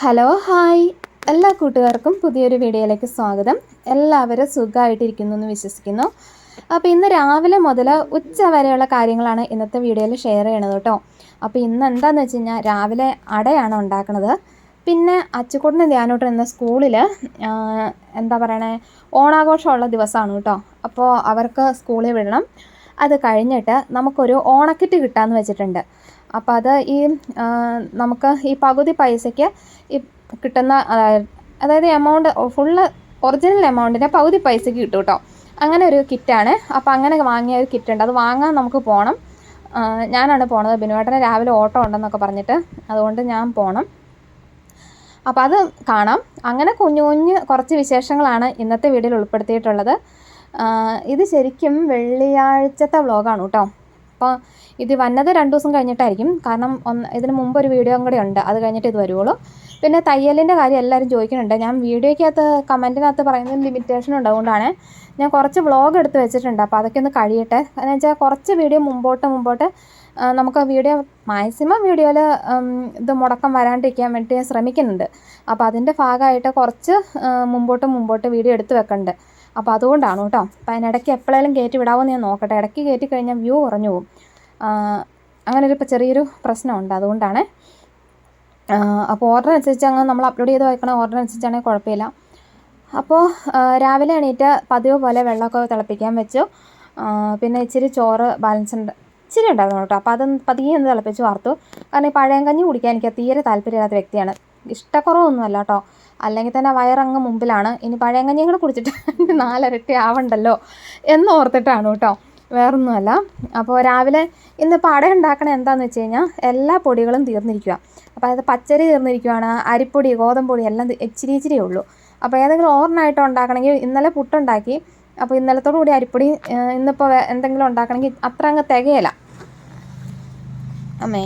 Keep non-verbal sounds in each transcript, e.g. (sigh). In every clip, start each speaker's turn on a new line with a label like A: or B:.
A: Hello hi. എല്ലാ കൂട്ടുകാർക്കും പുതിയൊരു വീഡിയോയിലേക്ക് സ്വാഗതം. എല്ലാവരും സുഖമായിട്ടിരിക്കുന്നു എന്ന് വിശ്വസിക്കുന്നു. അപ്പോൾ ഇന്ന് രാവിലെ മുതൽ ഉച്ച വരെയുള്ള കാര്യങ്ങളാണ് ഇന്നത്തെ വീഡിയോയിൽ ഷെയർ ചെയ്യണത് കേട്ടോ. അപ്പോൾ ഇന്ന് എന്താണെന്ന് വെച്ച് കഴിഞ്ഞാൽ രാവിലെ അടയാണ് ഉണ്ടാക്കുന്നത് പിന്നെ അച്ചുകൂടിന് ധ്യാനോട്ടൻ എന്ന സ്കൂളിൽ എന്താ പറയണേ ഓണാഘോഷമുള്ള ദിവസമാണ് കേട്ടോ. അപ്പോൾ അവർക്ക് സ്കൂളിൽ വിടണം. അത് കഴിഞ്ഞിട്ട് നമുക്കൊരു ഓണക്കിറ്റ് കിട്ടാമെന്ന് വെച്ചിട്ടുണ്ട്. അപ്പോൾ അത് ഈ നമുക്ക് ഈ പകുതി പൈസയ്ക്ക് ഈ കിട്ടുന്ന അതായത് എമൗണ്ട് ഫുള്ള് ഒറിജിനൽ എമൗണ്ടിന്റെ പകുതി പൈസയ്ക്ക് കിട്ടും കേട്ടോ അങ്ങനെ ഒരു കിറ്റാണ്. അപ്പോൾ അങ്ങനെ വാങ്ങിയ ഒരു കിറ്റുണ്ട്. അത് വാങ്ങാൻ നമുക്ക് പോകണം ഞാനാണ് പോണത്. ബിനുവേട്ടന് രാവിലെ ഓട്ടോ ഉണ്ടെന്നൊക്കെ പറഞ്ഞിട്ട് അതുകൊണ്ട് ഞാൻ പോകണം അപ്പോൾ അത് കാണാം. അങ്ങനെ കുഞ്ഞു കുഞ്ഞു കുറച്ച് വിശേഷങ്ങളാണ് ഇന്നത്തെ വീഡിയോയിൽ ഉൾപ്പെടുത്തിയിട്ടുള്ളത്. ഇത് ശരിക്കും വെള്ളിയാഴ്ചത്തെ വ്ളോഗാണ് കേട്ടോ അപ്പോൾ ഇത് വന്നത് രണ്ട് ദിവസം കഴിഞ്ഞിട്ടായിരിക്കും. കാരണം ഒന്ന് ഇതിന് മുമ്പ് ഒരു വീഡിയോ കൂടെ ഉണ്ട്. അത് കഴിഞ്ഞിട്ട് ഇത് വരുള്ളൂ പിന്നെ തയ്യലിന്റെ കാര്യം എല്ലാവരും ചോദിക്കുന്നുണ്ട്. ഞാൻ വീഡിയോയ്ക്കകത്ത് കമന്റിനകത്ത് പറയുന്നത് ലിമിറ്റേഷൻ ഉണ്ടതുകൊണ്ടാണ് ഞാൻ കുറച്ച് വ്ളോഗ് എടുത്ത് വെച്ചിട്ടുണ്ട്. അപ്പോൾ അതൊക്കെ ഒന്ന് കഴിയട്ടെ. എന്ന് വെച്ചാൽ കുറച്ച് വീഡിയോ മുമ്പോട്ട് മുമ്പോട്ട് നമുക്ക് വീഡിയോ മാക്സിമം വീഡിയോയിൽ ഇത് മുടക്കം വരാണ്ടിരിക്കാൻ വേണ്ടി ഞാൻ ശ്രമിക്കുന്നുണ്ട്. അപ്പോൾ അതിന്റെ ഭാഗമായിട്ട് കുറച്ച് മുമ്പോട്ട് മുമ്പോട്ട് വീഡിയോ എടുത്ത് വെക്കുന്നുണ്ട് അപ്പോൾ അതുകൊണ്ടാണ് കേട്ടോ. അപ്പോൾ അതിനിടയ്ക്ക് എപ്പോഴേലും കയറ്റി വിടാമെന്ന് ഞാൻ നോക്കട്ടെ. ഇടയ്ക്ക് കയറ്റി കഴിഞ്ഞാൽ വ്യൂ കുറഞ്ഞു പോകും. അങ്ങനെ ഒരു ചെറിയൊരു പ്രശ്നമുണ്ട്. അതുകൊണ്ടാണ്. അപ്പോൾ ഓർഡർ അനുസരിച്ച് അങ്ങ് നമ്മൾ അപ്ലോഡ് ചെയ്ത് വെക്കണ ഓർഡർ അനുസരിച്ചാണെങ്കിൽ കുഴപ്പമില്ല. അപ്പോൾ രാവിലെ എണീറ്റ് പതിവ് പോലെ വെള്ളമൊക്കെ തിളപ്പിക്കാൻ വെച്ചു. പിന്നെ ഇച്ചിരി ചോറ് ബാലൻസ് ഉണ്ട്. ഇച്ചിരി ഉണ്ടായിരുന്നു കേട്ടോ. അപ്പോൾ അത് പതിയെ ഒന്ന് തിളപ്പിച്ച് വാർത്തു. കാരണം ഈ കഞ്ഞി കുടിക്കാൻ എനിക്ക് തീരെ താല്പര്യമില്ലാത്ത വ്യക്തിയാണ്. ഇഷ്ടക്കുറവൊന്നുമല്ല കേട്ടോ. അല്ലെങ്കിൽ തന്നെ വയറങ്ങ് മുമ്പിലാണ്. ഇനി പഴയങ്ങനെ കൂടെ കുടിച്ചിട്ട് (laughs) നാലരട്ടി ആവണ്ടല്ലോ എന്ന് ഓർത്തിട്ടാണ് കേട്ടോ. വേറൊന്നുമല്ല. അപ്പോൾ രാവിലെ ഇന്നിപ്പോൾ അട ഉണ്ടാക്കണ എന്താണെന്ന് വെച്ച് കഴിഞ്ഞാൽ എല്ലാ പൊടികളും തീർന്നിരിക്കുക. അപ്പോൾ അതായത് പച്ചരി തീർന്നിരിക്കുകയാണ് അരിപ്പൊടി ഗോതമ്പൊടി എല്ലാം ഇച്ചിരി ഇച്ചിരി ഉള്ളൂ. അപ്പോൾ ഏതെങ്കിലും ഓർണായിട്ട് ഉണ്ടാക്കണമെങ്കിൽ ഇന്നലെ പുട്ടുണ്ടാക്കി. അപ്പോൾ ഇന്നലത്തോടു കൂടി അരിപ്പൊടി ഇന്നിപ്പോൾ എന്തെങ്കിലും ഉണ്ടാക്കണമെങ്കിൽ അത്ര അങ്ങ് തികയില്ല. അമ്മേ.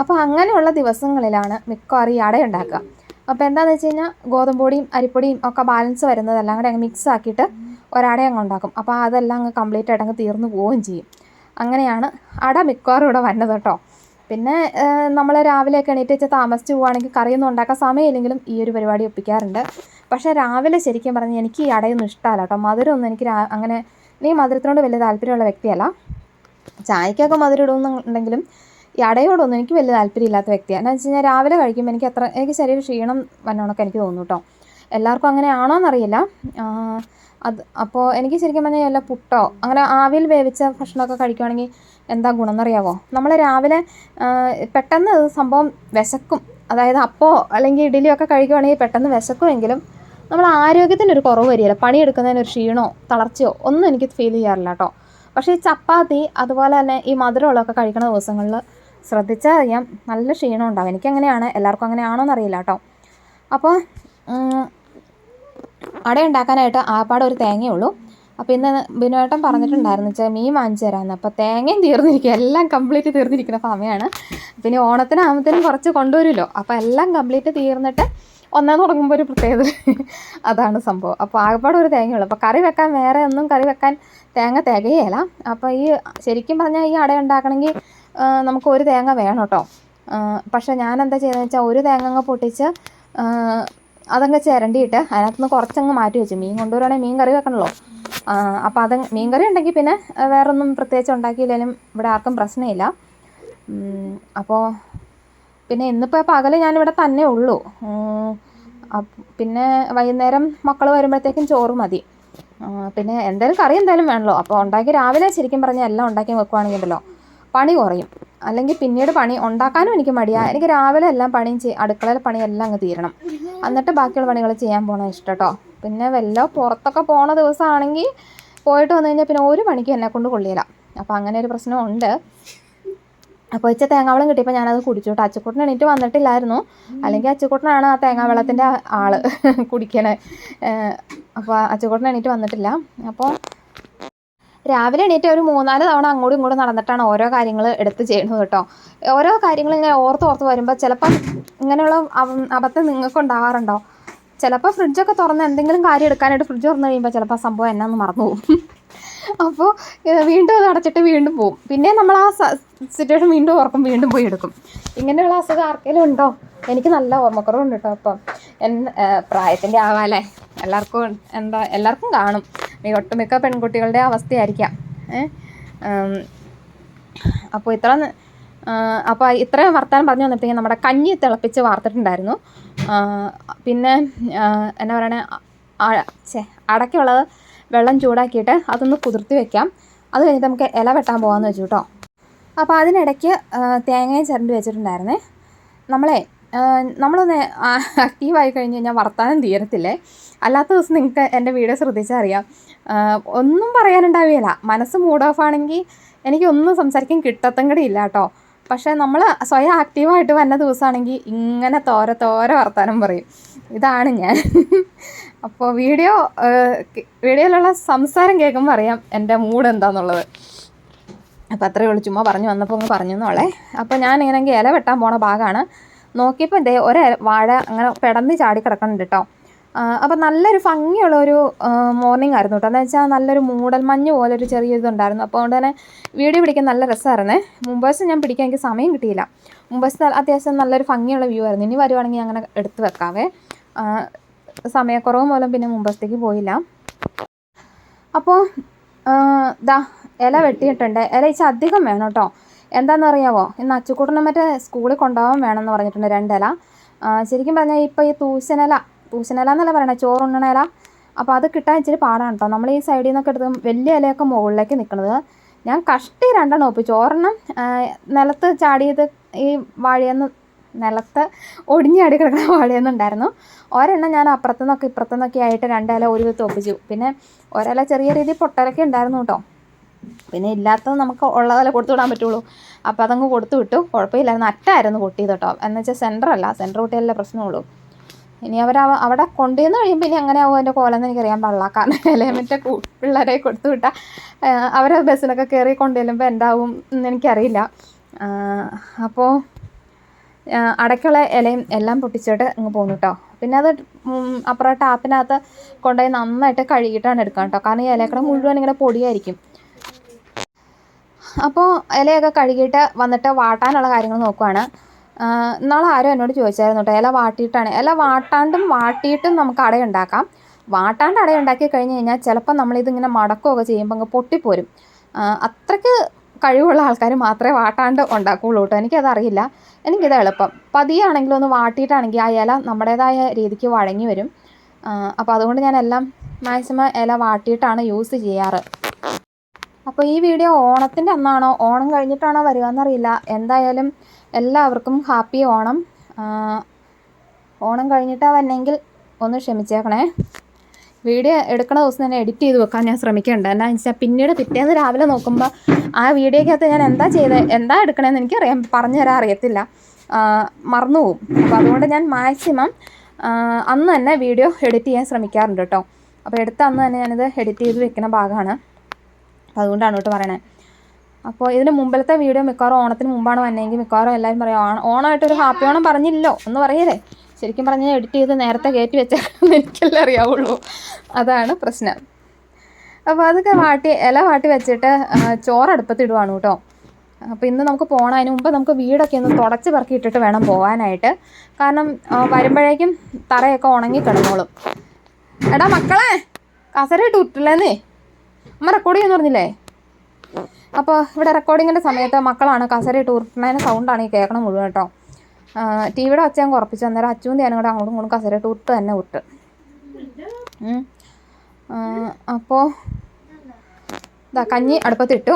A: അപ്പോൾ അങ്ങനെയുള്ള ദിവസങ്ങളിലാണ് മിക്കവാറും ഈ അട ഉണ്ടാക്കുക അപ്പോൾ എന്താണെന്ന് വെച്ച് കഴിഞ്ഞാൽ ഗോതമ്പൊടിയും അരിപ്പൊടിയും ഒക്കെ ബാലൻസ് വരുന്നതെല്ലാം കൂടെ അങ്ങ് മിക്സ് ആക്കിയിട്ട് ഒരട അങ്ങ് ഉണ്ടാക്കും. അപ്പോൾ അതെല്ലാം അങ്ങ് കംപ്ലീറ്റ് ആയിട്ട് അങ്ങ് തീർന്നു പോവുകയും ചെയ്യും. അങ്ങനെയാണ് അട മിക്കവാറും ഇവിടെ വന്നത് കേട്ടോ. പിന്നെ നമ്മൾ രാവിലെയൊക്കെ എണീറ്റ് വെച്ച് താമസിച്ച് പോവുകയാണെങ്കിൽ കറിയൊന്നും ഉണ്ടാക്കാൻ സമയമില്ലെങ്കിലും ഈ ഒരു പരിപാടി ഒപ്പിക്കാറുണ്ട്. പക്ഷേ രാവിലെ ശരിക്കും പറഞ്ഞാൽ എനിക്ക് ഈ അടയൊന്നും ഇഷ്ടമല്ല കേട്ടോ. മധുരമൊന്നും എനിക്ക് അങ്ങനെ നീ മധുരത്തിനോട് വലിയ താല്പര്യമുള്ള വ്യക്തിയല്ല. ചായക്കൊക്കെ മധുരം ഇടുന്നുണ്ടെങ്കിലും ഈ അടയോടൊന്നും എനിക്ക് വലിയ താല്പര്യമില്ലാത്ത വ്യക്തിയാണ്. എന്ന് വെച്ച് കഴിഞ്ഞാൽ രാവിലെ കഴിക്കുമ്പോൾ എനിക്ക് അത്ര എനിക്ക് ശരീരം ക്ഷീണം വന്നോണൊക്കെ എനിക്ക് തോന്നും കേട്ടോ. എല്ലാവർക്കും അങ്ങനെയാണോ എന്നറിയില്ല അത് അപ്പോൾ എനിക്ക് ശരിക്കും പറഞ്ഞാൽ വല്ല പുട്ടോ അങ്ങനെ ആവിയിൽ വേവിച്ച ഭക്ഷണമൊക്കെ കഴിക്കുവാണെങ്കിൽ എന്താ ഗുണം എന്നറിയാവോ നമ്മൾ രാവിലെ പെട്ടെന്ന് സംഭവം വിശക്കും. അതായത് അപ്പോൾ അല്ലെങ്കിൽ ഇഡലിയൊക്കെ കഴിക്കുവാണെങ്കിൽ പെട്ടെന്ന് വിശക്കുമെങ്കിലും നമ്മൾ ആരോഗ്യത്തിനൊരു കുറവ് വരികയില്ല. പണിയെടുക്കുന്നതിന് ഒരു ക്ഷീണോ തളർച്ചയോ ഒന്നും എനിക്ക് ഫീൽ ചെയ്യാറില്ല കേട്ടോ. പക്ഷേ ഈ ചപ്പാത്തി അതുപോലെ തന്നെ ഈ മധുരമുള്ളതൊക്കെ കഴിക്കുന്ന ദിവസങ്ങളിൽ ശ്രദ്ധിച്ചാൽ അറിയാം നല്ല ക്ഷീണം ഉണ്ടാവും എനിക്കങ്ങനെയാണ്? എല്ലാവർക്കും അങ്ങനെയാണോ എന്നറിയില്ല കേട്ടോ. അപ്പോൾ അട ഉണ്ടാക്കാനായിട്ട് ആപ്പാടെ ഒരു തേങ്ങയേ ഉള്ളൂ അപ്പോൾ ഇന്ന് ബിനുവേട്ടൻ പറഞ്ഞിട്ടുണ്ടായിരുന്നു വെച്ചാൽ മീൻ വാങ്ങിച്ചു തരാമെന്ന്. അപ്പോൾ തേങ്ങയും തീർന്നിരിക്കുക എല്ലാം കംപ്ലീറ്റ് തീർന്നിരിക്കുന്ന സമയമാണ്. പിന്നെ ഓണത്തിനാകുമ്പോഴത്തേനും കുറച്ച് കൊണ്ടുവരുമല്ലോ. അപ്പോൾ എല്ലാം കംപ്ലീറ്റ് തീർന്നിട്ട് ഒന്നാം തുടങ്ങുമ്പോൾ ഒരു പ്രത്യേകത (laughs) അതാണ് സംഭവം. അപ്പോൾ ആകപ്പാട് ഒരു തേങ്ങയുള്ളൂ. അപ്പോൾ കറി വെക്കാൻ വേറെ ഒന്നും കറി വെക്കാൻ തേങ്ങ തികയല്ല അപ്പോൾ ഈ ശരിക്കും പറഞ്ഞാൽ ഈ അട ഉണ്ടാക്കണമെങ്കിൽ നമുക്ക് ഒരു തേങ്ങ വേണം കേട്ടോ പക്ഷെ ഞാൻ എന്താ ചെയ്തതെന്ന് വെച്ചാൽ ഒരു തേങ്ങ അങ്ങ് പൊട്ടിച്ച് അതങ്ങ് ചിരണ്ടിയിട്ട് അതിനകത്തുനിന്ന് കുറച്ചങ്ങ് മാറ്റി വെച്ചു. മീൻ കൊണ്ടുവരുവാണെങ്കിൽ മീൻ കറി വെക്കണമല്ലോ അപ്പോൾ അത് മീൻ കറി ഉണ്ടെങ്കിൽ പിന്നെ വേറെ ഒന്നും പ്രത്യേകിച്ച് ഉണ്ടാക്കിയില്ലെങ്കിലും ഇവിടെ ആർക്കും പ്രശ്നമില്ല. അപ്പോൾ പിന്നെ ഇന്നിപ്പോൾ പകൽ ഞാനിവിടെ തന്നെ ഉള്ളൂ. പിന്നെ വൈകുന്നേരം മക്കൾ വരുമ്പോഴത്തേക്കും ചോറ് മതി. പിന്നെ എന്തായാലും കറി എന്തായാലും വേണമല്ലോ അപ്പോൾ ഉണ്ടാക്കി രാവിലെ ശരിക്കും പറഞ്ഞാൽ എല്ലാം ഉണ്ടാക്കി വെക്കുവാണെങ്കിൽ ഉണ്ടല്ലോ പണി കുറയും. അല്ലെങ്കിൽ പിന്നീട് പണി ഉണ്ടാക്കാനും എനിക്ക് മടിയാണ് എനിക്ക് രാവിലെ എല്ലാം പണിയും ചെയ്യും അടുക്കളയിലെ പണിയെല്ലാം അങ്ങ് തീരണം. എന്നിട്ട് ബാക്കിയുള്ള പണികൾ ചെയ്യാൻ പോകണം ഇഷ്ടം കേട്ടോ പിന്നെ വല്ല പുറത്തൊക്കെ പോണ ദിവസമാണെങ്കിൽ പോയിട്ട് വന്നു കഴിഞ്ഞാൽ പിന്നെ ഒരു പണിക്കും എന്നെ കൊണ്ട് കൊള്ളിയില്ല അപ്പോൾ അങ്ങനെ ഒരു പ്രശ്നമുണ്ട് അപ്പോൾ ഇച്ച തേങ്ങാവെള്ളം കിട്ടിയപ്പോൾ ഞാനത് കുടിച്ചു കേട്ടോ. അച്ചക്കൂട്ടൻ എണീറ്റ് വന്നിട്ടില്ലായിരുന്നു. അല്ലെങ്കിൽ അച്ചക്കൂട്ടനാണ് ആ തേങ്ങാവെള്ളത്തിന്റെ ആൾ കുടിക്കണേ. അപ്പോൾ അച്ചക്കൂട്ടൻ എണീറ്റ് വന്നിട്ടില്ല. അപ്പോൾ രാവിലെ എണീറ്റ് ഒരു മൂന്നാൽ തവണ അങ്ങോട്ടും ഇങ്ങോട്ടും നടന്നിട്ടാണ് ഓരോ കാര്യങ്ങൾ എടുത്ത് ചെയ്യുന്നത് കേട്ടോ. ഓരോ കാര്യങ്ങൾ ഇങ്ങനെ ഓർത്ത് ഓർത്ത് വരുമ്പോൾ ചിലപ്പം ഇങ്ങനെയുള്ള അബദ്ധം നിങ്ങൾക്ക് ഉണ്ടാവാറുണ്ടോ? ചിലപ്പോൾ ഫ്രിഡ്ജൊക്കെ തുറന്ന് എന്തെങ്കിലും കാര്യം എടുക്കാനായിട്ട് ഫ്രിഡ്ജ് തുറന്നു കഴിയുമ്പോൾ ചിലപ്പോൾ സംഭവം എന്നാന്ന് മറന്നു പോകും. (laughs) അപ്പോൾ വീണ്ടും അത് അടച്ചിട്ട് വീണ്ടും പോകും പിന്നെ നമ്മൾ ആ സിറ്റുവേഷൻ വീണ്ടും ഓർക്കും വീണ്ടും പോയി എടുക്കും. ഇങ്ങനെയുള്ള അസുഖം ആർക്കെങ്കിലും ഉണ്ടോ? എനിക്ക് നല്ല ഓർമ്മക്കുറവുണ്ട് കേട്ടോ അപ്പം പ്രായത്തിന്റെ ആവാലേ എല്ലാവർക്കും എന്താ എല്ലാവർക്കും കാണും. ഈ ഒട്ടുമിക്ക പെൺകുട്ടികളുടെ അവസ്ഥയായിരിക്കാം. അപ്പോൾ ഇത്ര അപ്പോൾ ഇത്രയും വർത്താനം പറഞ്ഞു വന്നിട്ടുണ്ടെങ്കിൽ നമ്മുടെ കഞ്ഞി തിളപ്പിച്ച് വാർത്തിട്ടുണ്ടായിരുന്നു. പിന്നെ എന്നാ പറയണേ ചേ അടയ്ക്കുള്ളത് വെള്ളം ചൂടാക്കിയിട്ട് അതൊന്ന് കുതിർത്തി വെക്കാം. അത് കഴിഞ്ഞിട്ട് നമുക്ക് ഇല വെട്ടാൻ പോകാമെന്ന് വെച്ചു കേട്ടോ അപ്പോൾ അതിനിടയ്ക്ക് തേങ്ങയും ചിരണ്ടി വെച്ചിട്ടുണ്ടായിരുന്നേ. നമ്മളെ നമ്മളൊന്ന് ആക്റ്റീവായി കഴിഞ്ഞ് കഴിഞ്ഞാൽ വർത്താനം തീരത്തില്ലേ? അല്ലാത്ത ദിവസം നിങ്ങൾക്ക് എന്റെ വീഡിയോ ശ്രദ്ധിച്ചാൽ അറിയാം ഒന്നും പറയാനുണ്ടാവുകയില്ല മനസ്സ് മൂഡ് ഓഫ് ആണെങ്കിൽ എനിക്കൊന്നും സംസാരിക്കാൻ കിട്ടത്തും കൂടി ഇല്ല കേട്ടോ. പക്ഷേ നമ്മൾ സ്വയം ആക്റ്റീവായിട്ട് വന്ന ദിവസമാണെങ്കിൽ ഇങ്ങനെ തോര തോര വർത്താനം പറയും. ഇതാണ് ഞാൻ. അപ്പോൾ വീഡിയോ വീഡിയോയിലുള്ള സംസാരം കേൾക്കുമ്പോൾ അറിയാം എന്റെ മൂഡ് എന്താണെന്നുള്ളത് അപ്പോൾ അത്രയേ ഉള്ളൂ. ചുമ്മാ പറഞ്ഞു വന്നപ്പോൾ ഒന്ന് പറഞ്ഞു എന്നോളെ. അപ്പോൾ ഞാൻ ഇങ്ങനെ ഇല വെട്ടാൻ പോണ ഭാഗമാണ്. നോക്കിയപ്പോൾ ഇതേ ഒരു വാഴ അങ്ങനെ പെടന്ന് ചാടി കിടക്കുന്നുണ്ട് കേട്ടോ. അപ്പോൾ നല്ലൊരു ഭംഗിയുള്ള ഒരു മോർണിംഗ് ആയിരുന്നു കേട്ടോ എന്ന് വെച്ചാൽ നല്ലൊരു മൂടൽ മഞ്ഞ് പോലെ ഒരു ചെറിയ ഇതുണ്ടായിരുന്നു അപ്പോൾ അതുകൊണ്ട് തന്നെ വീഡിയോ പിടിക്കാൻ നല്ല രസമായിരുന്നേ മുമ്പേഴ്സ് ഞാൻ പിടിക്കാൻ എനിക്ക് സമയം കിട്ടിയില്ല. മുമ്പേഴ്സ് അത്യാവശ്യം നല്ലൊരു ഭംഗിയുള്ള വ്യൂ ആയിരുന്നു. ഇനി വരുവാണെങ്കിൽ അങ്ങനെ എടുത്ത് വെക്കാവേ. സമയക്കുറവ് മൂലം പിന്നെ മുമ്പേഴ്സത്തേക്ക് പോയില്ല. അപ്പോൾ ദാ ഇല വെട്ടിയിട്ടുണ്ട്. ഇല ഇച്ച അധികം വേണം കേട്ടോ എന്താണെന്ന് അറിയാവോ? ഇന്ന് അച്ചുക്കൂട്ടനും മറ്റേ സ്കൂളിൽ കൊണ്ടുപോകാൻ വേണമെന്ന് പറഞ്ഞിട്ടുണ്ട് രണ്ടില. ശരിക്കും പറഞ്ഞാൽ ഇപ്പോൾ ഈ തൂശനില തൂശനില എന്നല്ല പറയണേ? ചോറുണ്ണണ ഇല അപ്പോൾ അത് കിട്ടാൻ ഇച്ചിരി പാടാണ് കേട്ടോ നമ്മൾ ഈ സൈഡിൽ നിന്നൊക്കെ എടുത്ത് വലിയ ഇലയൊക്കെ മുകളിലേക്ക് നിൽക്കുന്നത് ഞാൻ കഷ്ടി രണ്ടെണ്ണം ഒപ്പിച്ചു. ഒരെണ്ണം നിലത്ത് ചാടിയത് ഈ വാഴയെന്ന് നിലത്ത് ഒടിഞ്ഞ് ചാടി കിടക്കുന്ന (laughs) വാഴയെന്നുണ്ടായിരുന്നു. ഒരെണ്ണം ഞാൻ അപ്പുറത്തു നിന്നൊക്കെ ഇപ്പുറത്തു നിന്നൊക്കെ ആയിട്ട് രണ്ടില ഒരു വിധത്ത് ഒപ്പിച്ചു. പിന്നെ ഒരില ചെറിയ രീതിയിൽ പൊട്ടലൊക്കെ ഉണ്ടായിരുന്നു കേട്ടോ പിന്നെ ഇല്ലാത്തത് നമുക്ക് ഉള്ളതല്ല കൊടുത്തു വിടാൻ പറ്റുള്ളൂ. അപ്പോൾ അതങ്ങ് കൊടുത്തു വിട്ടു. കുഴപ്പമില്ലായിരുന്നു. അറ്റായിരുന്നു പൊട്ടിയത് കേട്ടോ എന്നുവെച്ചാൽ സെന്ററല്ല സെന്റർ പൊട്ടിയല്ലേ പ്രശ്നമുള്ളൂ. ഇനി അവർ അവിടെ കൊണ്ടുവന്ന് കഴിയുമ്പോൾ ഇനി അങ്ങനെ ആവും എന്റെ കോലെന്ന് എനിക്കറിയാൻ പാടില്ല. കാരണം എലമെന്റെ പിള്ളേരെ കൊടുത്തു വിട്ടാൽ അവർ ബസ്സിലൊക്കെ കയറി കൊണ്ടുവരുമ്പോൾ എന്താവും എന്ന് എനിക്കറിയില്ല. അപ്പോൾ അടയ്ക്കുള്ള ഇലയും എല്ലാം പൊട്ടിച്ചിട്ട് അങ്ങ് പോന്നു കേട്ടോ പിന്നെ അത് അപ്പുറം ടാപ്പിനകത്ത് കൊണ്ടുപോയി നന്നായിട്ട് കഴുകിയിട്ടാണ് എടുക്കുക കേട്ടോ കാരണം ഈ ഇലക്കട മുഴുവൻ ഇങ്ങനെ പൊടിയായിരിക്കും. അപ്പോൾ ഇലയൊക്കെ കഴുകിയിട്ട് വന്നിട്ട് വാട്ടാനുള്ള കാര്യങ്ങൾ നോക്കുവാണ്. ഇന്നാളെ ആരും എന്നോട് ചോദിച്ചായിരുന്നു കേട്ടോ ഇല വാട്ടിയിട്ടാണ്. ഇല വാട്ടാണ്ടും വാട്ടിയിട്ടും നമുക്ക് അടയുണ്ടാക്കാം വാട്ടാണ്ട് അടയുണ്ടാക്കി കഴിഞ്ഞ് കഴിഞ്ഞാൽ ചിലപ്പോൾ നമ്മളിതിങ്ങനെ മടക്കുകയൊക്കെ ചെയ്യുമ്പോൾ അങ്ങ് പൊട്ടിപ്പോരും. അത്രയ്ക്ക് കഴിവുള്ള ആൾക്കാർ മാത്രമേ വാട്ടാണ്ട് ഉണ്ടാക്കുകയുള്ളൂ കേട്ടോ എനിക്കതറിയില്ല. എനിക്കിത് എളുപ്പം. പതിയാണെങ്കിലും ഒന്ന് വാട്ടിയിട്ടാണെങ്കിൽ ആ ഇല നമ്മുടേതായ രീതിക്ക് വഴങ്ങി വരും. അപ്പോൾ അതുകൊണ്ട് ഞാൻ എല്ലാം മാക്സിമം ഇല വാട്ടിയിട്ടാണ് യൂസ് ചെയ്യാറ്. അപ്പോൾ ഈ വീഡിയോ ഓണത്തിന്റെ അന്നാണോ? ഓണം കഴിഞ്ഞിട്ടാണോ വരിക എന്നറിയില്ല. എന്തായാലും എല്ലാവർക്കും ഹാപ്പി ഓണം. ഓണം കഴിഞ്ഞിട്ടാണ് വന്നെങ്കിൽ ഒന്ന് ക്ഷമിച്ചേക്കണേ. വീഡിയോ എടുക്കണ ദിവസം തന്നെ എഡിറ്റ് ചെയ്ത് വെക്കാൻ ഞാൻ ശ്രമിക്കുന്നുണ്ട് എന്നാ വെച്ചാൽ പിന്നീട് പിറ്റേന്ന് രാവിലെ നോക്കുമ്പോൾ ആ വീഡിയോക്കകത്ത് ഞാൻ എന്താ ചെയ്തത് എന്താ എടുക്കണേന്ന് എനിക്കറിയാം. പറഞ്ഞു തരാൻ അറിയത്തില്ല. ആ, മറന്നു പോകും അപ്പോൾ അതുകൊണ്ട് ഞാൻ മാക്സിമം അന്ന് തന്നെ വീഡിയോ എഡിറ്റ് ചെയ്യാൻ ശ്രമിക്കാറുണ്ട് കേട്ടോ. അപ്പോൾ എടുത്ത അന്ന് തന്നെ ഞാനിത് എഡിറ്റ് ചെയ്ത് വെക്കുന്ന ഭാഗമാണ്. അതുകൊണ്ടാണ് കേട്ടോ പറയണേ. അപ്പോൾ ഇതിന് മുമ്പിലത്തെ വീഡിയോ മിക്കവാറും ഓണത്തിന് മുമ്പാണ് വന്നതെങ്കിൽ മിക്കവാറും എല്ലാവരും പറയും ഓണം ഓണമായിട്ടൊരു ഹാപ്പി ഓണം പറഞ്ഞില്ലോ എന്ന് പറയല്ലേ? ശരിക്കും പറഞ്ഞാൽ എഡിറ്റ് ചെയ്ത് നേരത്തെ കയറ്റി വെച്ചാൽ എനിക്കല്ലേ അറിയാവുള്ളൂ. അതാണ് പ്രശ്നം. അപ്പോൾ അതൊക്കെ വാട്ടി ഇല വാട്ടി വെച്ചിട്ട് ചോറ് അടുപ്പത്തിടുവാണ് കേട്ടോ. അപ്പോൾ ഇന്ന് നമുക്ക് പോകണം അതിന് മുമ്പ് നമുക്ക് വീടൊക്കെ ഒന്ന് തുടച്ച് പറക്കി ഇട്ടിട്ട് വേണം പോകാനായിട്ട് കാരണം വരുമ്പോഴേക്കും തറയൊക്കെ ഉണങ്ങി കിടന്നോളും. എടാ മക്കളെ കസരയിട്ട് ഉറ്റില്ലേന്നേ അമ്മ റെക്കോർഡ് ചെയ്യുമെന്ന് പറഞ്ഞില്ലേ? അപ്പോൾ ഇവിടെ റെക്കോർഡിങ്ങിന്റെ സമയത്ത് മക്കളാണ് കസരയിട്ട് ഉരുട്ടുന്നതിന് സൗണ്ടാണ് ഈ കേൾക്കണം മുഴുവൻ കേട്ടോ. ടി വിയുടെ ഞാൻ കുറപ്പിച്ചു അന്നേരം അച്ചുവും ഞാനും കൂടെ അങ്ങോട്ടും ഇങ്ങോട്ടും കസരയിട്ട് ഉരുട്ട് തന്നെ ഉരുട്ട്. അപ്പോൾ ഇതാ കഞ്ഞി അടുപ്പത്തിട്ടു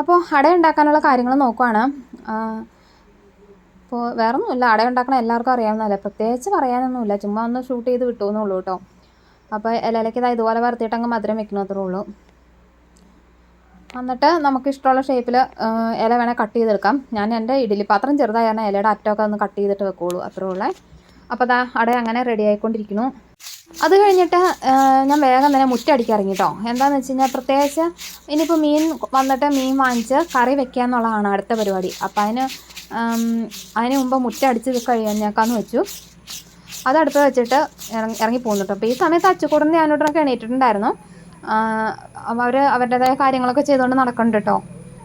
A: അപ്പോൾ അട ഉണ്ടാക്കാനുള്ള കാര്യങ്ങൾ നോക്കുവാണ്. അപ്പോൾ വേറെ ഒന്നുമില്ല അട ഉണ്ടാക്കണം എല്ലാവർക്കും അറിയാവുന്നതല്ലേ. പ്രത്യേകിച്ച് പറയാനൊന്നുമില്ല. ചുമ്മാ ഒന്ന് ഷൂട്ട് ചെയ്ത് വിട്ടു എന്നുള്ളൂ കേട്ടോ. അപ്പോൾ ഇലയിലേക്ക് ഇതാ ഇതുപോലെ വറുത്തിയിട്ട് അങ്ങ് മധുരം വെക്കണത്രേ ഉള്ളൂ. എന്നിട്ട് നമുക്ക് ഇഷ്ടമുള്ള ഷേപ്പിൽ ഇല വേണേൽ കട്ട് ചെയ്തെടുക്കാം. ഞാൻ എന്റെ ഇഡ്ഡലി പാത്രം ചെറുതായ കാരണം ഇലയുടെ അറ്റമൊക്കെ ഒന്ന് കട്ട് ചെയ്തിട്ട് വെക്കുള്ളൂ അത്രേ ഉള്ളേ. അപ്പോൾ അതാ അട അങ്ങനെ റെഡി ആയിക്കൊണ്ടിരിക്കുന്നു. അത് കഴിഞ്ഞിട്ട് ഞാൻ വേഗം തന്നെ മുറ്റടിക്കാൻ ഇറങ്ങി കേട്ടോ എന്താണെന്ന് വെച്ച് കഴിഞ്ഞാൽ പ്രത്യേകിച്ച് ഇനിയിപ്പോൾ മീൻ വന്നിട്ട് മീൻ വാങ്ങിച്ച് കറി വെക്കുക എന്നുള്ളതാണ് അടുത്ത പരിപാടി. അപ്പോൾ അതിന് അതിന് മുമ്പ് മുറ്റടിച്ച് കഴിയാഞ്ഞേക്കാന്ന് വെച്ചു. അത് അടുത്ത് വെച്ചിട്ട് ഇറങ്ങി ഇറങ്ങി പോകുന്നു കേട്ടോ അപ്പോൾ ഈ സമയത്ത് അച്ചുകൂടുന്ന ഞാനോട്ടൊക്കെ എണീറ്റിട്ടുണ്ടായിരുന്നു. അവർ അവരുടേതായ കാര്യങ്ങളൊക്കെ ചെയ്തുകൊണ്ട് നടക്കുന്നുണ്ട് കേട്ടോ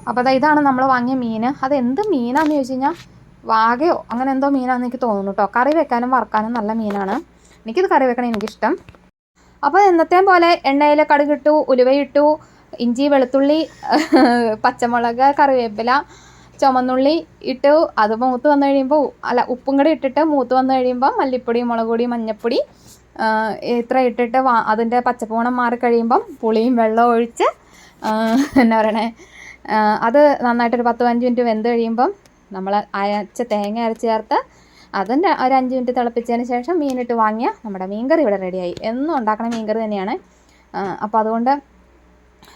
A: അപ്പോൾ അതാ ഇതാണ് നമ്മൾ വാങ്ങിയ മീൻ അത് എന്ത് മീനാന്ന് ചോദിച്ചു കഴിഞ്ഞാൽ വാഗയോ അങ്ങനെ എന്തോ മീനാണെന്ന് എനിക്ക് തോന്നുന്നു കേട്ടോ കറി വെക്കാനും വറക്കാനും നല്ല മീനാണ്. എനിക്കിത് കറി വെക്കണം എനിക്കിഷ്ടം. അപ്പോൾ എന്നത്തെയും പോലെ എണ്ണയിൽ കടുകിട്ടു ഉലുവയിട്ടു ഇഞ്ചി വെളുത്തുള്ളി (laughs) പച്ചമുളക് കറിവേപ്പില ചുമന്നുള്ളി ഇട്ട്. അത് മൂത്ത് വന്നു കഴിയുമ്പോൾ അല്ല ഉപ്പും കൂടി ഇട്ടിട്ട് മൂത്ത് വന്നു കഴിയുമ്പോൾ മല്ലിപ്പൊടി മുളക് പൊടി മഞ്ഞൾപ്പൊടി ഇത്ര ഇട്ടിട്ട് വാ അതിന്റെ പച്ചപ്പൂണം മാറിക്കഴിയുമ്പം പുളിയും വെള്ളവും ഒഴിച്ച് എന്നാ പറയണേ അത് നന്നായിട്ടൊരു പത്ത് പതിനഞ്ച് മിനിറ്റ് വെന്ത് കഴിയുമ്പം നമ്മൾ അരച്ച തേങ്ങ അരച്ച് ചേർത്ത് അതിന്റെ ഒരു അഞ്ച് മിനിറ്റ് തിളപ്പിച്ചതിന് ശേഷം മീനിട്ട് വാങ്ങിയ നമ്മുടെ മീൻകറി ഇവിടെ റെഡിയായി. എന്നും ഉണ്ടാക്കണ മീൻകറി തന്നെയാണ്. അപ്പോൾ അതുകൊണ്ട്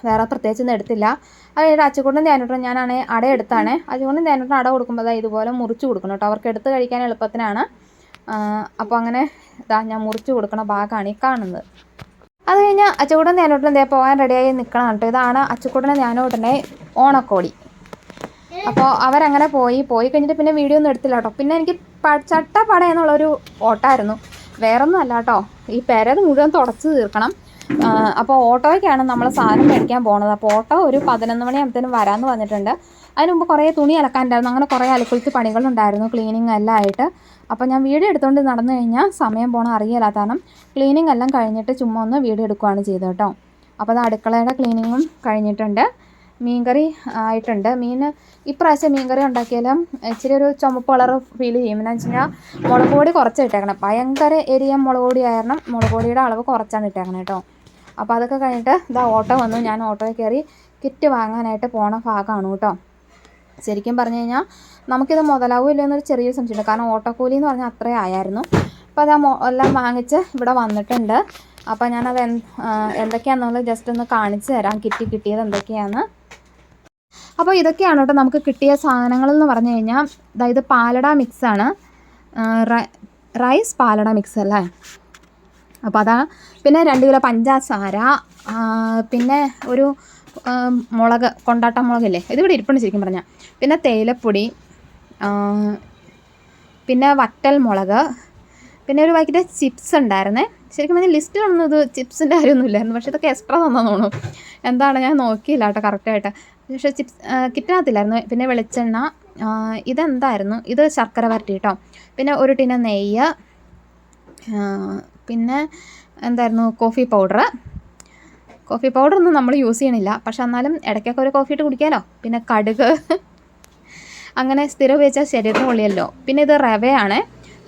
A: വേറെ പ്രത്യേകിച്ചൊന്നും എടുത്തില്ല. അതായത് അച്ചുകൊണ്ടും തേനോട്ടും ഞാനാണ് അട എടുത്താണ്. അച്ചുകൊണ്ടും തേനോട്ടും അട കൊടുക്കുമ്പോൾ ഇതുപോലെ മുറിച്ച് കൊടുക്കണം കേട്ടോ. അവർക്ക് എടുത്ത് കഴിക്കാൻ എളുപ്പത്തിനാണ്. അപ്പോൾ അങ്ങനെ ഇതാ ഞാൻ മുറിച്ച് കൊടുക്കണ ഭാഗമാണ് ഈ കാണുന്നത്. അത് കഴിഞ്ഞ് അച്ചുകൂടൻ തേനോട്ടും ദേ പോകാൻ റെഡിയായി നിൽക്കണം കേട്ടോ ഇതാണ് അച്ചുകൂടനെ ഞാനോട്ടന്റെ ഓണക്കോടി. അപ്പോൾ അവരങ്ങനെ പോയി പോയി കഴിഞ്ഞിട്ട് പിന്നെ വീഡിയോ ഒന്നും എടുത്തില്ല കേട്ടോ. പിന്നെ എനിക്ക് ചട്ട പട എന്നുള്ളൊരു ഓട്ടമായിരുന്നു വേറൊന്നും അല്ല കേട്ടോ. ഈ പെരത് മുഴുവൻ തുടച്ച് തീർക്കണം. അപ്പോൾ ഓട്ടോയ്ക്കാണ് നമ്മൾ സാധനം മേടിക്കാൻ പോണത്. അപ്പോൾ ഓട്ടോ ഒരു പതിനൊന്ന് മണിയാകുമ്പോഴത്തേനും വരാമെന്ന് പറഞ്ഞിട്ടുണ്ട്. അതിന് മുമ്പ് കുറേ തുണി അലക്കാനുണ്ടായിരുന്നു. അങ്ങനെ കുറേ അലക്കുലത്ത് പണികളുണ്ടായിരുന്നു ക്ലീനിങ് എല്ലാം ആയിട്ട്. അപ്പോൾ ഞാൻ വീഡിയോ എടുത്തുകൊണ്ട് നടന്നു കഴിഞ്ഞാൽ സമയം പോകണം അറിയില്ല. കാരണം ക്ലീനിങ് എല്ലാം കഴിഞ്ഞിട്ട് ചുമ്മാ ഒന്ന് വീഡിയോ എടുക്കുകയാണ് ചെയ്തത് കേട്ടോ അപ്പോൾ അത് അടുക്കളയുടെ ക്ലീനിങ്ങും കഴിഞ്ഞിട്ടുണ്ട്. മീൻകറി ആയിട്ടുണ്ട്. മീൻ ഇപ്രാവശ്യം മീൻകറി ഉണ്ടാക്കിയാലും ഇച്ചിരി ഒരു ചുമപ്പ് കളർ ഫീൽ ചെയ്യും. എന്ന് വെച്ച് കഴിഞ്ഞാൽ മുളക് പൊടി കുറച്ച് ഇട്ടേക്കണം. ഭയങ്കര എരിയ മുളക് പൊടി ആയിരുന്നു മുളക് പൊടിയുടെ അളവ് കുറച്ചാണ് ഇട്ടേക്കണം കേട്ടോ അപ്പോൾ അതൊക്കെ കഴിഞ്ഞിട്ട് ഇതാ ഓട്ടോ വന്നു. ഞാൻ ഓട്ടോയിൽ കയറി കിറ്റ് വാങ്ങാനായിട്ട് പോണ ഭാഗമാണ് കേട്ടോ ശരിക്കും പറഞ്ഞു കഴിഞ്ഞാൽ നമുക്കിത് മുതലാവില്ല എന്നൊരു ചെറിയ സംശയമുണ്ട്. കാരണം ഓട്ടോക്കൂലി എന്ന് പറഞ്ഞാൽ അത്രേ ആയായിരുന്നു. അപ്പോൾ അത് എല്ലാം വാങ്ങിച്ച് ഇവിടെ വന്നിട്ടുണ്ട്. അപ്പോൾ ഞാനത് എന്ത് എന്തൊക്കെയാണെന്നുള്ളത് ജസ്റ്റ് ഒന്ന് കാണിച്ചു തരാം. കിറ്റി കിട്ടിയത് എന്തൊക്കെയാണ്? അപ്പോൾ ഇതൊക്കെയാണ് കേട്ടോ നമുക്ക് കിട്ടിയ സാധനങ്ങൾ എന്ന് പറഞ്ഞു കഴിഞ്ഞാൽ അതായത് പാലട മിക്സാണ് റൈസ് പാലട മിക്സ് അല്ലേ? അപ്പോൾ അതാ പിന്നെ രണ്ട് കിലോ പഞ്ചസാര പിന്നെ ഒരു മുളക് കൊണ്ടാട്ട മുളകില്ലേ ഇതിവിടെ ഇരിപ്പുണ്ട് ശരിക്കും പറഞ്ഞാൽ പിന്നെ തേയിലപ്പൊടി പിന്നെ വറ്റൽ മുളക് പിന്നെ ഒരു പാക്കറ്റ് ചിപ്സ് ഉണ്ടായിരുന്നേ. ശരിക്കും പറഞ്ഞാൽ ലിസ്റ്റിലൊന്നും ഇത് ചിപ്സിന്റെ കാര്യമൊന്നും ഇല്ലായിരുന്നു പക്ഷേ ഇതൊക്കെ എക്സ്ട്രാ തന്നു തോന്നുന്നു. എന്താണ് ഞാൻ നോക്കിയില്ല കേട്ടോ കറക്റ്റായിട്ട് പക്ഷേ ചിപ്സ് കിറ്റിനകത്തില്ലായിരുന്നു. പിന്നെ വെളിച്ചെണ്ണ ഇതെന്തായിരുന്നു? ഇത് ശർക്കര വരട്ടി കേട്ടോ പിന്നെ ഒരു ടിന നെയ്യ് പിന്നെ എന്തായിരുന്നു? കോഫി പൗഡർ കോഫി പൗഡർ ഒന്നും നമ്മൾ യൂസ് ചെയ്യണില്ല. പക്ഷെ എന്നാലും ഇടയ്ക്കൊക്കെ ഒരു കോഫി ഇട്ട് കുടിക്കാമല്ലോ പിന്നെ കടുക് അങ്ങനെ സ്ഥിരം ഉപയോഗിച്ചാൽ ശരീരത്തിന് ഉള്ളിയല്ലോ പിന്നെ ഇത് റവയാണ്.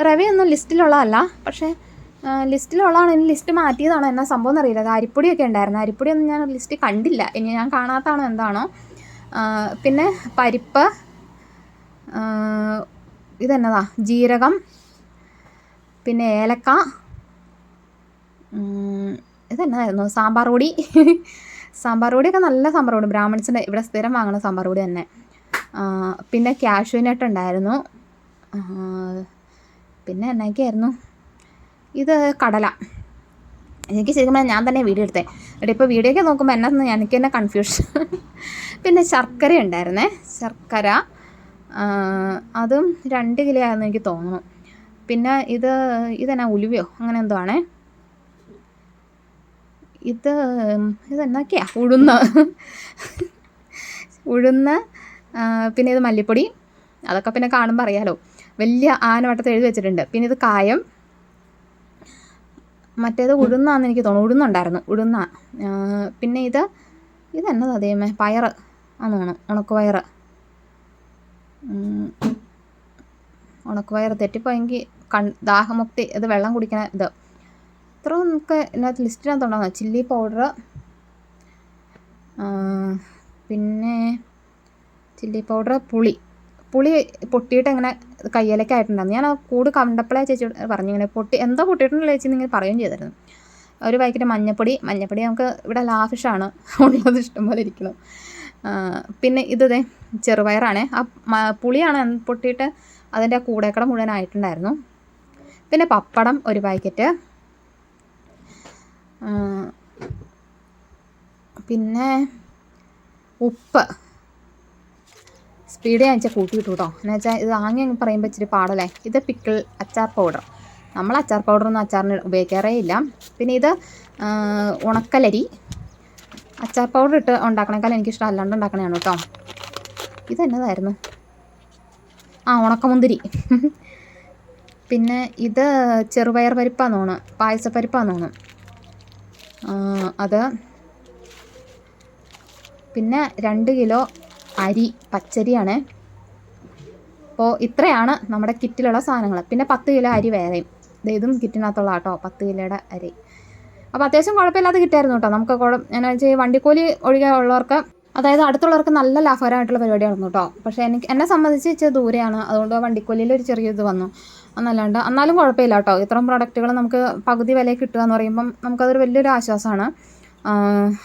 A: റവയൊന്നും ലിസ്റ്റിലുള്ളതല്ല പക്ഷേ ലിസ്റ്റിലുള്ളതാണ്. ഇനി ലിസ്റ്റ് മാറ്റിയതാണോ എന്നാ സംഭവം എന്നറിയില്ല. അത് അരിപ്പൊടിയൊക്കെ ഉണ്ടായിരുന്നു. അരിപ്പൊടിയൊന്നും ഞാൻ ലിസ്റ്റ് കണ്ടില്ല. ഇനി ഞാൻ കാണാത്തതാണോ എന്താണോ. പിന്നെ പരിപ്പ് ഇതെന്നതാ? ജീരകം പിന്നെ ഏലക്ക ഇതെന്നതായിരുന്നു സാമ്പാർ പൊടി. (laughs) സാമ്പാർ പൊടിയൊക്കെ നല്ല സാമ്പാർ പൊടി. ബ്രാഹ്മിൺസിന്റെ ഇവിടെ സ്ഥിരം വാങ്ങുന്ന സാമ്പാർ പൊടി തന്നെ. പിന്നെ കാഷ്യൂനട്ട് ഉണ്ടായിരുന്നു പിന്നെ എന്നൊക്കെയായിരുന്നു? ഇത് കടല. എനിക്ക് ശരിക്കും പറഞ്ഞാൽ ഞാൻ തന്നെ വീഡിയോ എടുത്തേ. എന്നിട്ട് ഇപ്പോൾ വീഡിയോ ഒക്കെ നോക്കുമ്പോൾ എന്നെ എനിക്ക് തന്നെ കൺഫ്യൂഷൻ പിന്നെ ശർക്കര ഉണ്ടായിരുന്നേ. ശർക്കര. അതും രണ്ട് കിലോ ആയിരുന്നു എനിക്ക് തോന്നുന്നു. പിന്നെ ഇത് ഇതെന്നാ ഉലുവയോ? അങ്ങനെ എന്തോ ആണേ. ഇത് ഇതെന്നൊക്കെയാ? ഉഴുന്ന്. ഉഴുന്ന് പിന്നെ ഇത് മല്ലിപ്പൊടി. അതൊക്കെ പിന്നെ കാണുമ്പോൾ അറിയാലോ. വലിയ ആനവട്ടത്തെ എഴുതി വെച്ചിട്ടുണ്ട്. പിന്നെ ഇത് കായം. മറ്റേത് ഉഴുന്നാന്ന് എനിക്ക് തോന്നുന്നു. ഉഴുന്നുണ്ടായിരുന്നു. ഉഴുന്ന. പിന്നെ ഇത് ഇത് എന്നത് അതേമേ പയർ ആന്ന് തോന്നുന്നു. വയറ് ഉണക്ക് വയറ് തെറ്റിപ്പോയെങ്കിൽ കൺ ദാഹമുക്തി ഇത് വെള്ളം കുടിക്കണ ഇത്. ഇത്ര നമുക്ക് ഇതിനകത്ത് ലിസ്റ്റിനകത്തുണ്ടാകുന്ന ചില്ലി പൗഡർ പിന്നെ ചില്ലി പൗഡർ പുളി. പുളി പൊട്ടിയിട്ട് ഇങ്ങനെ കയ്യിലേക്കായിട്ടുണ്ടായിരുന്നു ഞാൻ ആ കൂട് കണ്ടപ്പോഴേ ചേച്ചി പറഞ്ഞു ഇങ്ങനെ പൊട്ടി എന്താ പൊട്ടിയിട്ടുണ്ടല്ലോ ചേച്ചി ഇങ്ങനെ പറയുകയും ചെയ്തായിരുന്നു ഒരു പാക്കറ്റ് മഞ്ഞപ്പൊടി മഞ്ഞപ്പൊടി നമുക്ക് ഇവിടെ ലാഫിഷാണ് ഉള്ളത് ഇഷ്ടംപോലെ ഇരിക്കണം പിന്നെ ഇതേ ചെറുപയറാണ്. ആ പുളിയാണ് പൊട്ടിയിട്ട് അതിന്റെ കൂടേക്കട മുഴുവനായിട്ടുണ്ടായിരുന്നു പിന്നെ പപ്പടം ഒരു പാക്കറ്റ്. പിന്നെ ഉപ്പ്. സ്പീഡ് ഞാൻ കൂട്ടി വിട്ടു കേട്ടോ. എന്ന് വെച്ചാൽ ഇത് അങ്ങ് പറയുമ്പോൾ ഇച്ചിരി പാടല്ലേ? ഇത് പിക്കിൾ അച്ചാർ പൗഡർ. നമ്മൾ അച്ചാർ പൗഡറൊന്നും അച്ചാറിന് ഉപയോഗിക്കാറേ ഇല്ല. പിന്നെ ഇത് ഉണക്കലരി. അച്ചാർ പൗഡർ ഇട്ട് ഉണ്ടാക്കണേക്കാൾ എനിക്കിഷ്ടം അല്ലാണ്ട് ഉണ്ടാക്കണതാണ് കേട്ടോ. ഇതെന്നതായിരുന്നു ആ ഉണക്കമുന്തിരി. പിന്നെ ഇത് ചെറുപയർ പരിപ്പാന്ന് തോന്നുന്നു. പായസപ്പരിപ്പാന്ന് തോന്നുന്നു. അത്. പിന്നെ രണ്ട് കിലോ അരി പച്ചരിയാണ്. അപ്പോൾ ഇത്രയാണ് നമ്മുടെ കിറ്റിലുള്ള സാധനങ്ങൾ പിന്നെ പത്ത് കിലോ അരി വേറെയും. ഇതും കിറ്റിനകത്തുള്ള കേട്ടോ പത്ത് കിലോയുടെ അരി. അപ്പോൾ അത്യാവശ്യം കുഴപ്പമില്ലാതെ കിട്ടായിരുന്നു കേട്ടോ. നമുക്ക് കുഴപ്പം എന്നാ വെച്ചാൽ വണ്ടിക്കൂലി ഒഴികെ ഉള്ളവർക്ക് അതായത് അടുത്തുള്ളവർക്ക് നല്ല ലാഭകരമായിട്ടുള്ള പരിപാടിയായിരുന്നു കേട്ടോ. പക്ഷേ എനിക്ക് എന്നെ സംബന്ധിച്ച് ഇച്ചിരി ദൂരെയാണ്. അതുകൊണ്ട് വണ്ടിക്കൂലിയിൽ ഒരു ചെറിയ ഇത് വന്നു. എന്നല്ലാണ്ട് എന്നാലും കുഴപ്പമില്ല കേട്ടോ. ഇത്രയും പ്രോഡക്റ്റുകൾ നമുക്ക് പകുതി വിലയിൽ കിട്ടുക എന്ന് പറയുമ്പം നമുക്കതൊരു വലിയൊരു ആശ്വാസമാണ്.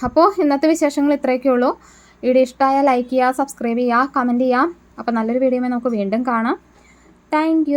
A: അപ്പോൾ ഇന്നത്തെ വിശേഷങ്ങൾ ഇത്രയൊക്കെ ഉള്ളൂ വീഡിയോ ഇഷ്ടമായാൽ ലൈക്ക് ചെയ്യുക സബ്സ്ക്രൈബ് ചെയ്യുക കമന്റ് ചെയ്യുക. അപ്പോൾ നല്ലൊരു വീഡിയോ നമുക്ക് വീണ്ടും കാണാം. താങ്ക്